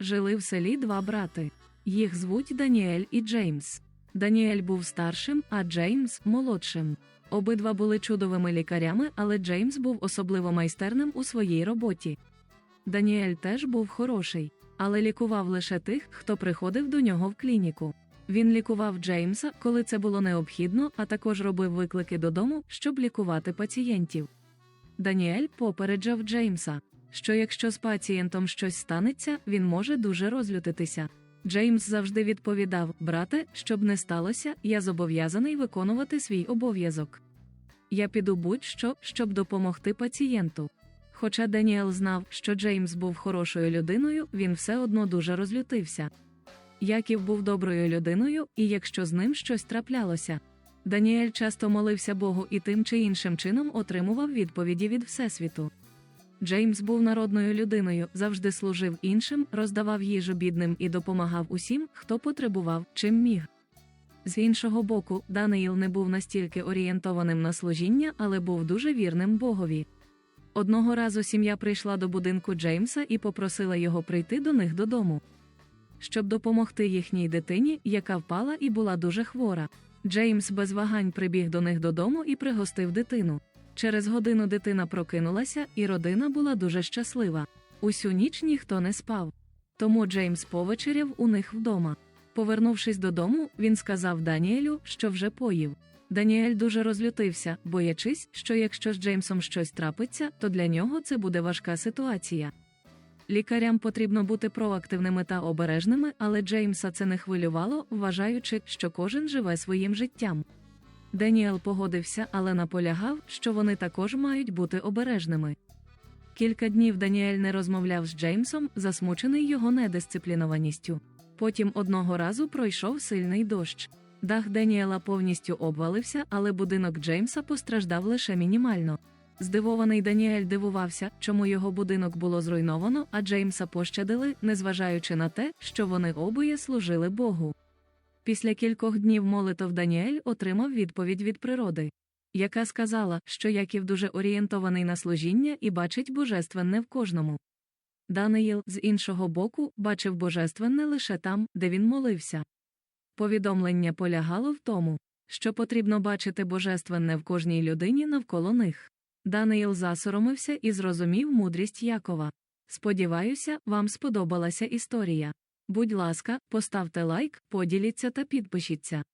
Жили в селі два брати. Їх звуть Даніель і Джеймс. Даніель був старшим, а Джеймс молодшим. Обидва були чудовими лікарями, але Джеймс був особливо майстерним у своїй роботі. Даніель теж був хороший, але лікував лише тих, хто приходив до нього в клініку. Він лікував Джеймса, коли це було необхідно, а також робив виклики додому, щоб лікувати пацієнтів. Даніель попереджав Джеймса, що якщо з пацієнтом щось станеться, він може дуже розлютитися. Джеймс завжди відповідав: Брате, щоб не сталося, я зобов'язаний виконувати свій обов'язок. Я піду будь-що, щоб допомогти пацієнту. Хоча Даніел знав, що Джеймс був хорошою людиною, він все одно дуже розлютився. Яків був доброю людиною, і якщо з ним щось траплялося, Даніель часто молився Богу і тим чи іншим чином отримував відповіді від Всесвіту. Джеймс був народною людиною, завжди служив іншим, роздавав їжу бідним і допомагав усім, хто потребував, чим міг. З іншого боку, Даниїл не був настільки орієнтованим на служіння, але був дуже вірним Богові. Одного разу сім'я прийшла до будинку Джеймса і попросила його прийти до них додому. Щоб допомогти їхній дитині, яка впала і була дуже хвора. Джеймс без вагань прибіг до них додому і пригостив дитину. Через годину дитина прокинулася, і родина була дуже щаслива. Усю ніч ніхто не спав. Тому Джеймс повечеряв у них вдома. Повернувшись додому, він сказав Даніелю, що вже поїв. Даніель дуже розлютився, боячись, що якщо з Джеймсом щось трапиться, то для нього це буде важка ситуація. Лікарям потрібно бути проактивними та обережними, але Джеймса це не хвилювало, вважаючи, що кожен живе своїм життям. Деніел погодився, але наполягав, що вони також мають бути обережними. Кілька днів Даніель не розмовляв з Джеймсом, засмучений його недисциплінованістю. Потім одного разу пройшов сильний дощ. Дах Деніела повністю обвалився, але будинок Джеймса постраждав лише мінімально. Здивований Даніель дивувався, чому його будинок було зруйновано, а Джеймса пощадили, незважаючи на те, що вони обоє служили Богу. Після кількох днів молитов Даніель отримав відповідь від природи, яка сказала, що Яків дуже орієнтований на служіння і бачить божественне в кожному. Даниїл, з іншого боку, бачив божественне лише там, де він молився. Повідомлення полягало в тому, що потрібно бачити божественне в кожній людині навколо них. Даниїл засоромився і зрозумів мудрість Якова. Сподіваюся, вам сподобалася історія. Будь ласка, поставте лайк, поділіться та підпишіться.